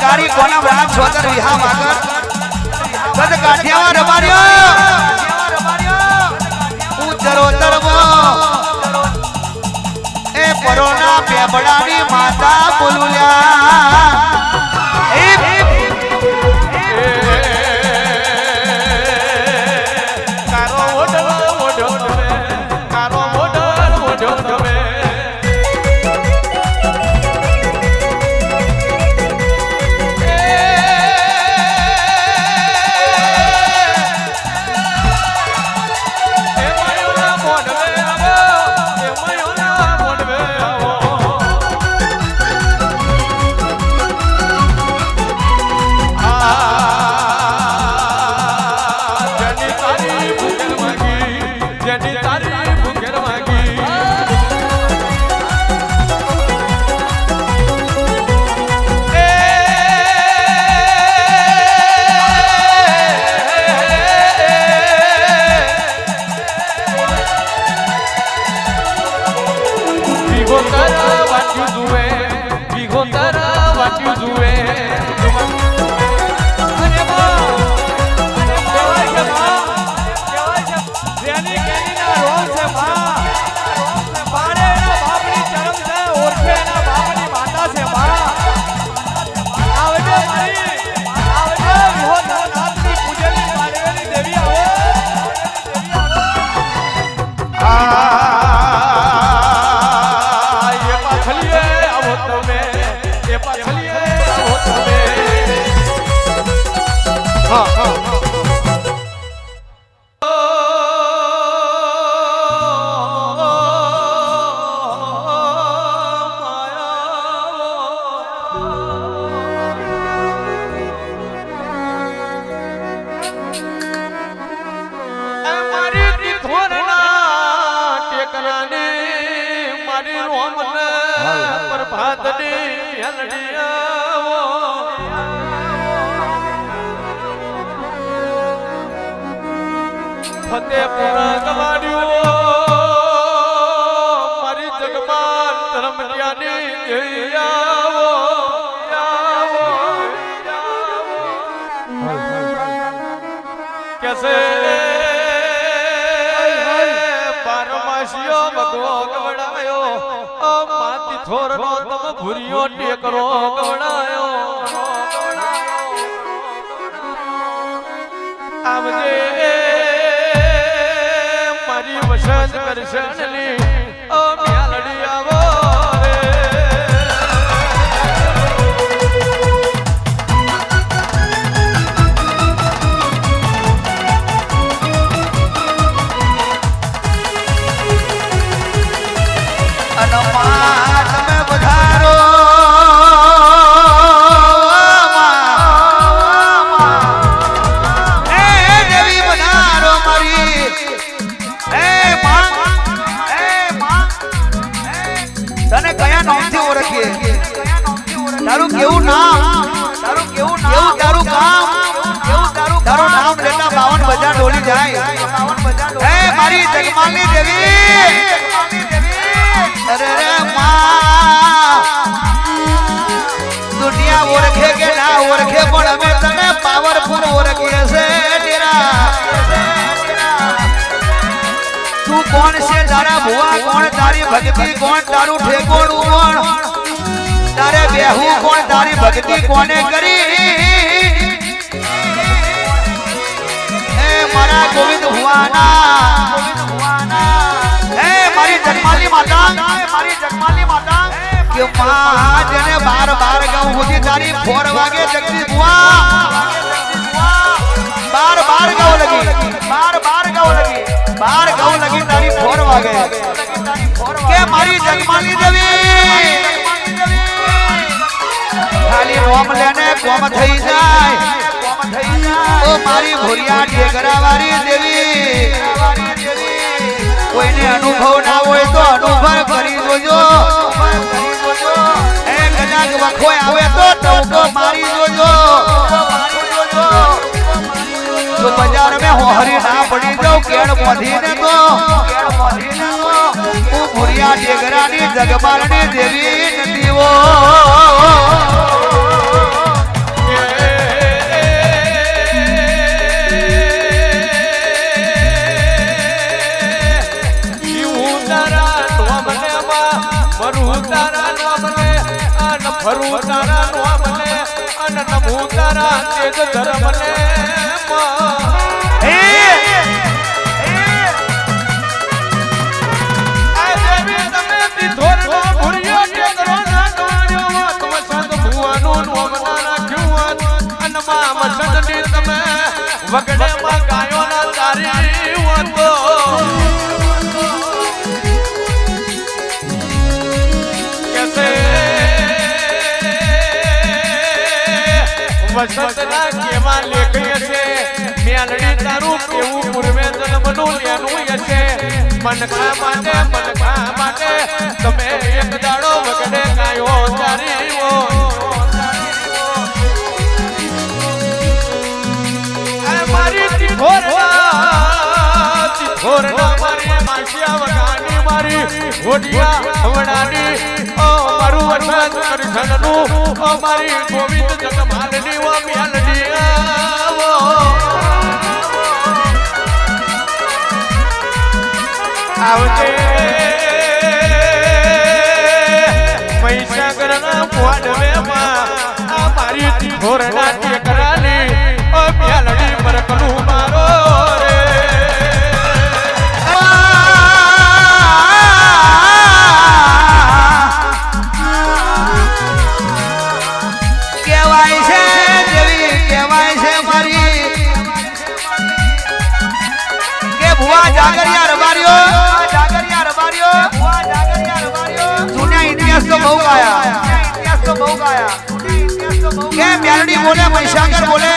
ગાડી કોના બ્રાહ્મ છોતર વિહા માગર કદ કાઠિયાવા હું ચરો તરવો એ પરોના પેબડાની માતા બોલુલ્યા. તારા મેલડી આવો. ફતેપુર ગવાડ્યું ભૂરિયો ટેકરો ગવડાયો આવજે મારી વસત કરશનની જાય એ મારી જગમાલની દેવી અરે રે માં દુનિયા ઓળખે કે ના ઓળખે પણ અમે તને પાવરફુલ ઓળખીએ છે તેરા તું કોણ છે તારા ભુવા કોણ તારી ભક્તિ કોણ તારું ઠેકોણું કોણ તારે બેહું કોણ તારી ભક્તિ કોને કરી મારા ગોવિંદ ભુવાના. એ મારી જગમાલી માતા. મારી જગમાલી માતા કે માં જેને બાર બાર ગાઉં સુધી તારી ફોર વાગે જગદી બુઆ બાર બાર ગાઉં લગી. બાર બાર ગાઉં લગી. બાર ગાઉં લગી તારી ફોર વાગે. કે મારી જગમાલી દેવી. ખાલી રોમ લેને કોમ થઈ જાય. ઓ કોઈને અનુભવ ના હોય તો અનુભવ કરી જોજો. દેવી નથી મરું તારા નોમને, અન ફરું તારા નોમને, અન નમું તારા તેજ ધર્મને માં. આ વસંતના કેવા લેખય છે. મેલડી તારું કેવું પૂર્વે જન્મનું લેનું હશે મનખા માટે મનખા માટે તમે એક દાડો વગડે ગાયો ચારીઓ મારી મારું વસંત કરશનનું ઓ ગોવિંદ જગમાલની ઓ આવો. આવજે. મહીસાગરના મોડવેમાં આ મારી ઘોરડા ટેકરાની બોલે મહીસાગર બોલે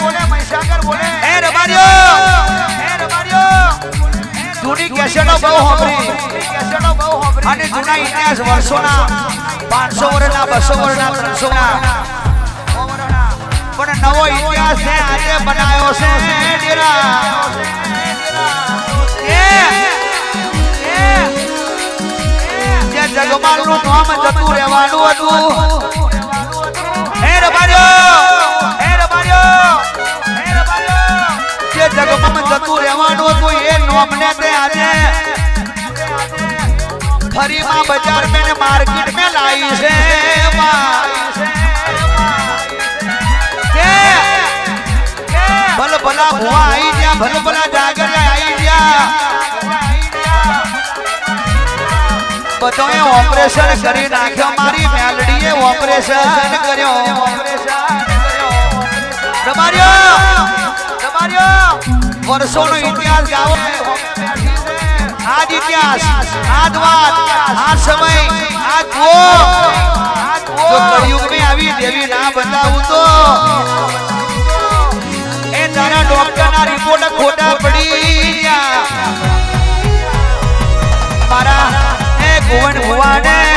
બોલે મહીસાગર બોલે એ રબારીઓ જૂની કેસેટો બહુ હોંભળી અને જૂના ઇતિહાસ વર્ષોના 500 વર્ષના 200 વર્ષના 300 ના પણ નવો ઇતિહાસ છે આજે બનાવ્યો છે ડેરા એ એ જે નામ જતું રહેવાનું હતું હે રબાર્યો જે જગમાં જતું રહેવાનું હતું, એ નોમને તે આજે. ફરીમાં બજાર મેં માર્કેટ મેં છે. ભલ ભલા ભુવા આવી ગયા, ભલ ઓપરેશન કરી નાખ્યો, મારી મેલડીએ ઓપરેશન કર્યો. ઓપરેશન વર્ષોનો ઇતિહાસ ગાવો. આજ ઇતિહાસ આજ વાત આ સમય, આ જુઓ જો કળિયુગ મેં આવી દેવી ના બતાવું તો? એ તારા ડોક્ટર ના રિપોર્ટ ખોટા પડી મારા, એ ભુવન ભુવાને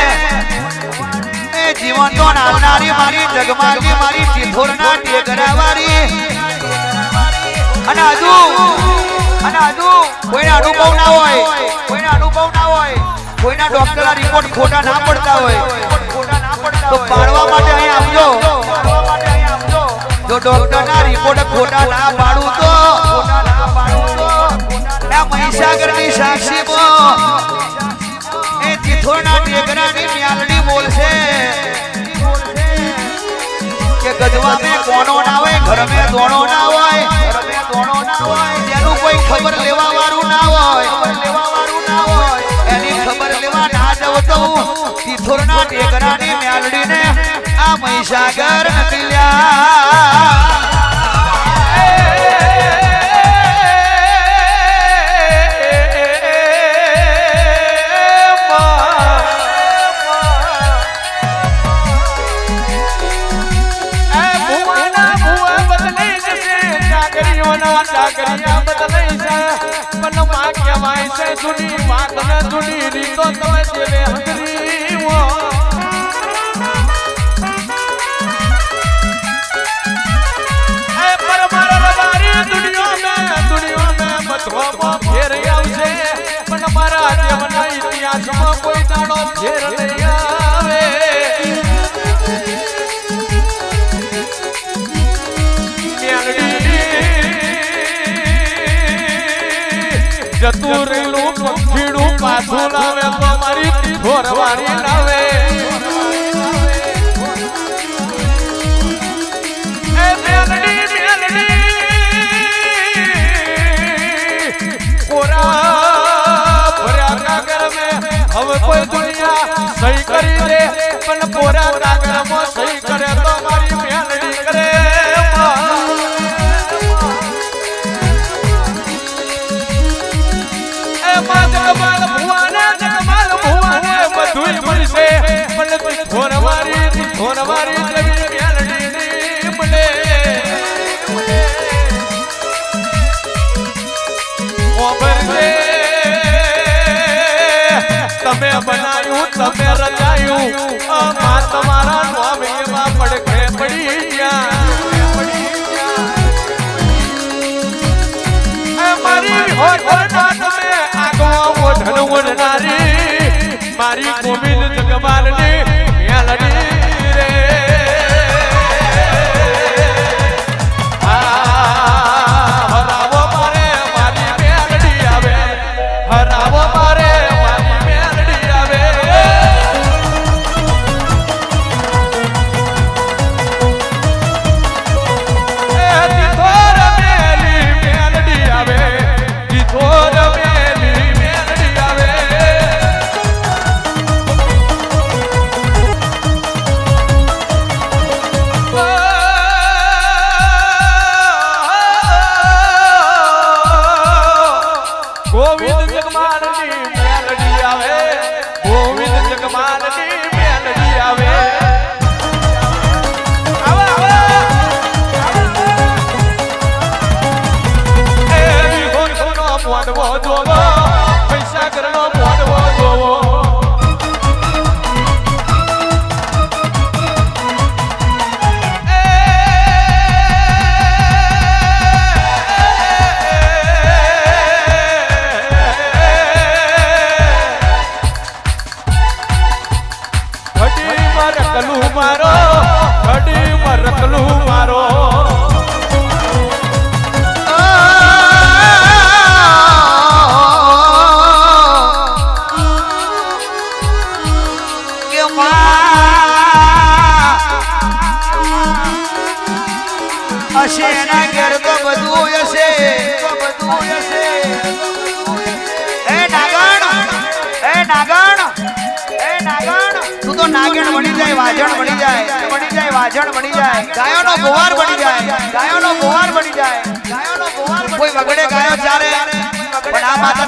જીવન તો નાલનારી મારી જગમાલની મારી તિથોરના ટેકરાવાળી અને હજુ અને હજુ કોઈને અનુભવ ના હોય, કોઈને અનુભવ ના હોય, કોઈના ડોક્ટરના રિપોર્ટ ખોટા ના પડતા હોય, તો પાડવા માટે અહીં આવજો. જો ડોક્ટરના રિપોર્ટ ખોટા ના પાડું તો આ મહીસાગરની સાક્ષીમાં તિથોરના ટેકરાની મ્યાલડી બોલશે? કે ગજવા મે કોનો ના હોય, ઘર મે દોણો ના હોય, ઘર મેં જેનું કોઈ ખબર લેવા વાળું ના હોય. ખબર લેવા વાળું એની ખબર લેવા ના જવ તો તિથોરના ટેકરાની મ્યાલડીને આ મહીસાગર નથી છે જૂની વાત ને જૂની રીતો તમે જેવે હંગરી હો એ પરમાર રબારી દુનિયા મે દુનિયા મે બધો ફેર આવશે. પણ મારા દેવના ઇતિહાસમાં કોઈ દાડો ફેર રહેલું પંખીડું પાછું લાવે તો મારી ઘોરવારી લાવે. હવે કોઈ દુનિયા સહી કરી દે, પણ પોરા કાગર સહી બનાયું, તમે રચાયું. આમાં તમારા નામ એવા પડખે પડી ગયા. મારી હોઠના તમે આગવા ઓઢણ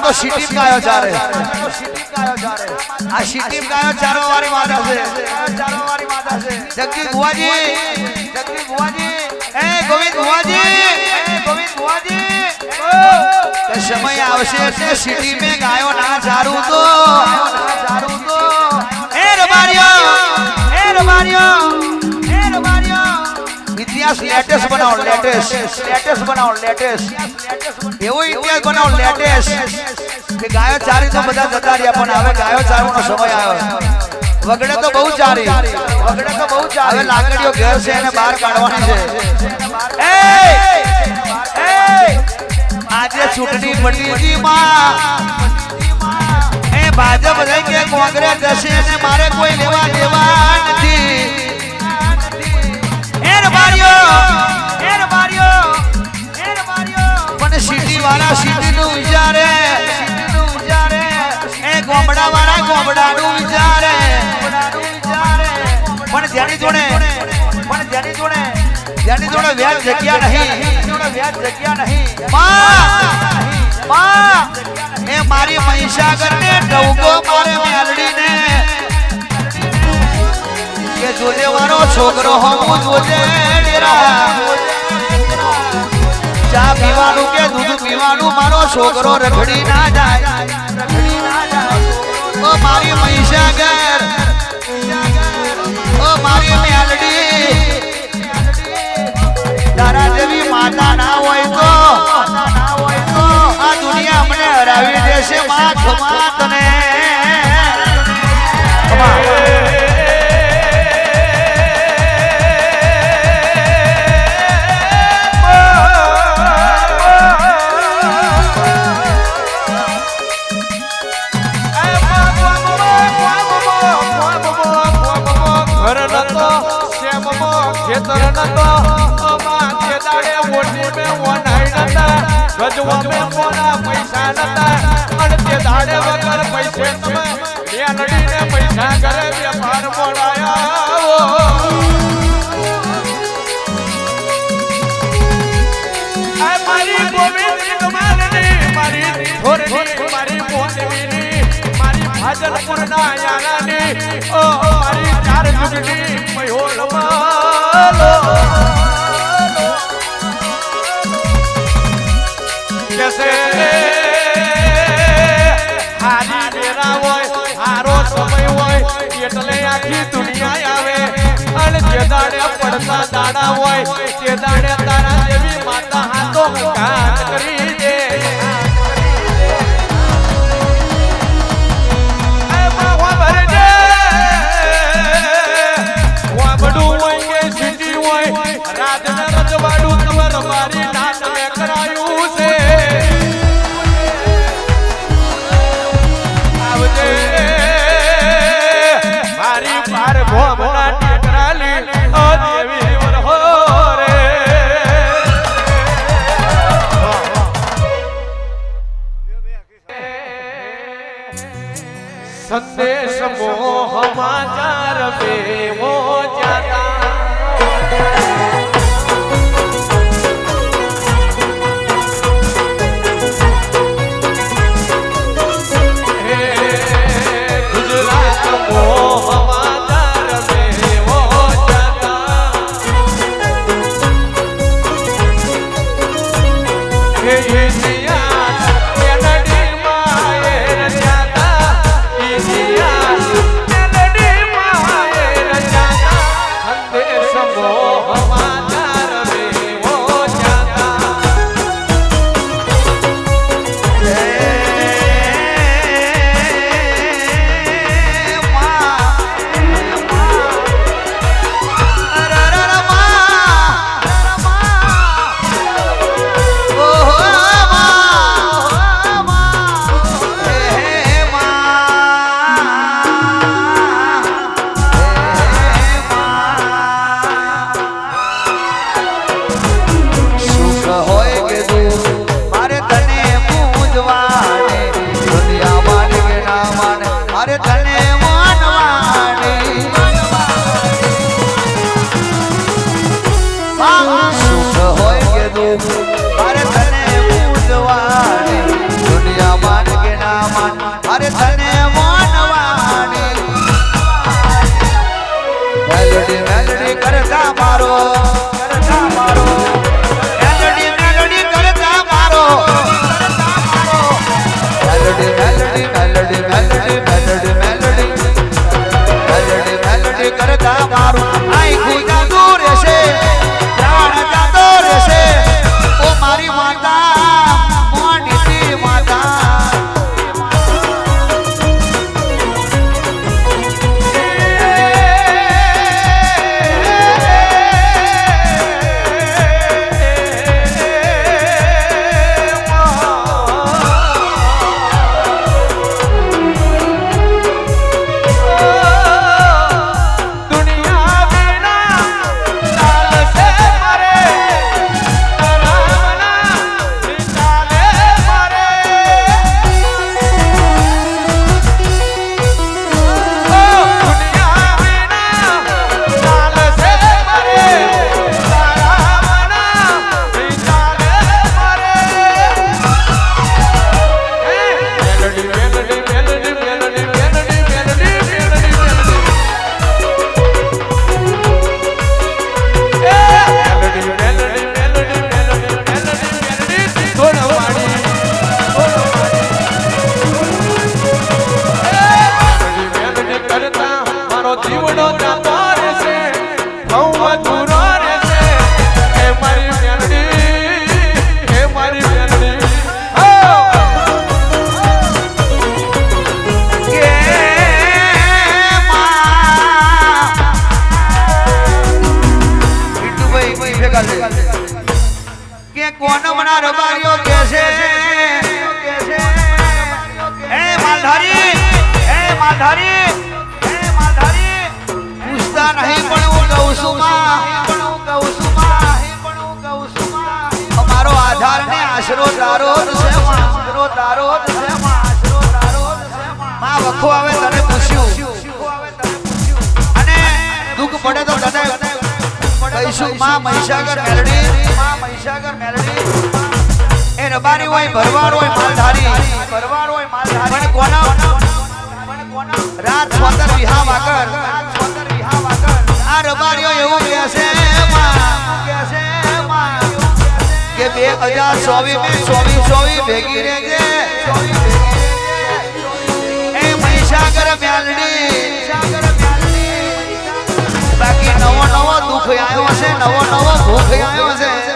તો સિટી ગાયો ચારે આ સિટી ગાયો ચારો વાળી માતા છે ચારો વાળી માતા છે એ ગોવિંદ બુવાજી એ ગોવિંદ બુવાજી સમય આવશે એટલે સિટી મે ગાયો ના ચારું તો. ચારું તો. એ રબારિયો એ રબારિયો ઇતિહાસ લેટેસ્ટ બનાવો લેટેસ્ટ. લેટેસ્ટ બનાવો લેટેસ્ટ. એવો ઇતિહાસ બનાવો લેટેસ્ટ. કે ગાયો ચારી તો બધા જતા રહ્યા પણ હવે ગાયો ચારવાનો સમય આવ્યો. વગડે તો બહુ ચારી. વગડે તો બહુ ચારી. હવે લાકડીઓ ઘેર છે એને બહાર કાઢવાની છે. આજે ચૂંટણી પડી માં. એ ભાજપ રહી કે કોંગ્રેસ હશે અને મારે કોઈ લેવા દેવા નથી. વાળા નું વિચારે એ ગોમડા વાળા ગોમડા નું વિચારે પણ જેની જોડે, પણ જેની જોડે જેની જોડે વ્યાજ જગ્યા નહીં. જગ્યા નહીં એ મારી મહિષાગર ને ડૌગો મારે મેલડી ને કે જોજે મારો છોકરો હું જોજે ચા પીવાનું કે દૂધ પીવાનું મારો છોકરો રખડી ના જાય. ઓ મારી મહીસાગર. ઓ મારી મેલડી. તારા જેવી માતા ના હોય તો. આ દુનિયા અમને હરાવી દેશે. માં નતા મે કોના પૈસા નતા. અને તે દાડે વગર પૈસે તમે મેલડીને પૈસા ઘરે વેપાર બોલાયા મારી ગોવિંદ કમાલની મારી થોરની મારી મોનવીની મારી ભાજલપુરના યારાની ઓ મારી ચાર જુગની મયોલ માલો કેસે હારી બેરા હોય, હારો સમય હોય, એટલે આખી દાડા હોય તે દાડે તારા જેવી માતા હાથો કાન મારી ભોમના ટેકરાલી ઓ દેવી વરહો રે. સંદેશ મોહ સમાચાર બેવો. હોય 바로 뛰고 દુઃખો આવે તને પૂછ્યું. અને દુઃખ પડે તો તને કહીશું, માં મહીસાગર મેલડી, માં મહીસાગર મેલડી. એ રબારી હોય, ભરવાડ હોય, માલધારી. ભરવાડ હોય માલધારી પણ કોના રાત સ્વતર વિહા વાગર આ રબારીઓ એવું કહેશે કે બે હજાર ચોવીસ ચોવીસ ચોવીસ ભેગી રહેજે. સાગર મ્યાલડી. બાકી નવો નવો દુઃખ આવ્યો છે નવો નવો ભૂખ આવ્યો છે.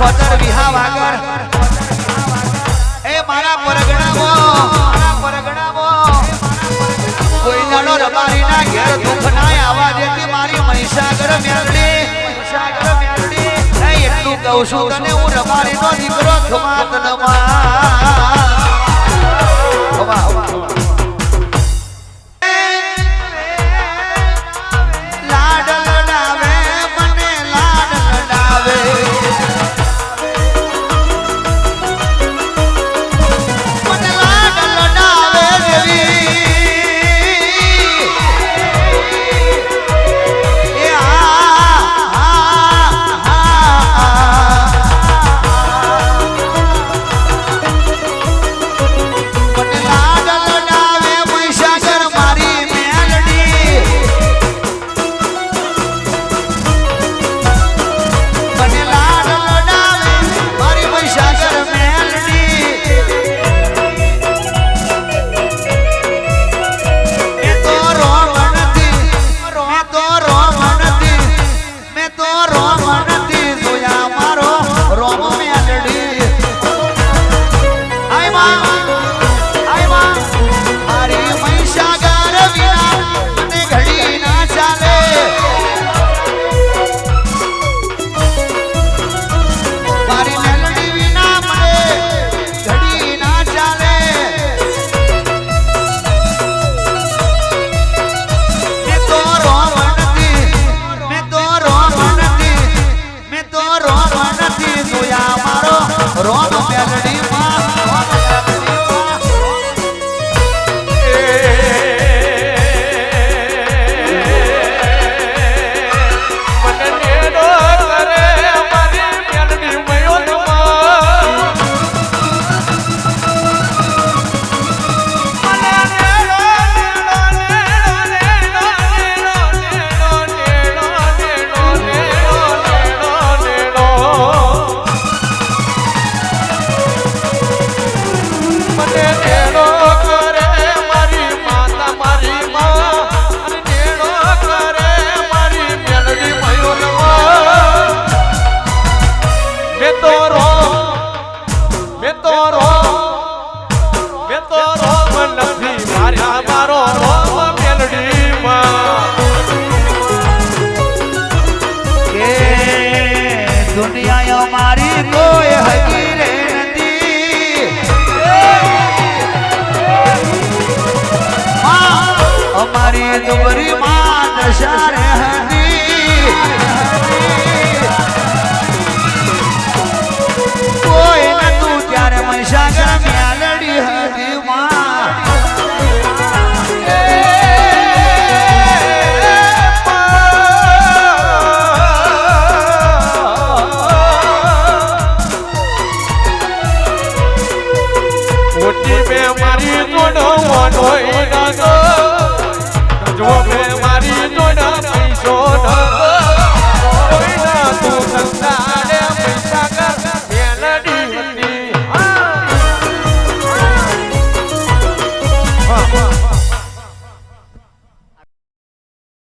છોતર વિહા વાગર એ મારા પરગણામો મારા પરગણામો કોઈ દાડો રબારી ના ઘેર દુઃખ ના આવા દેતી મારી મહિષાગર મેરડી મહિષાગર મેરડી એટલું કહું છું, તને હું રબારી નો દીકરો ખમાત નમા મારી દુબરી માં દશા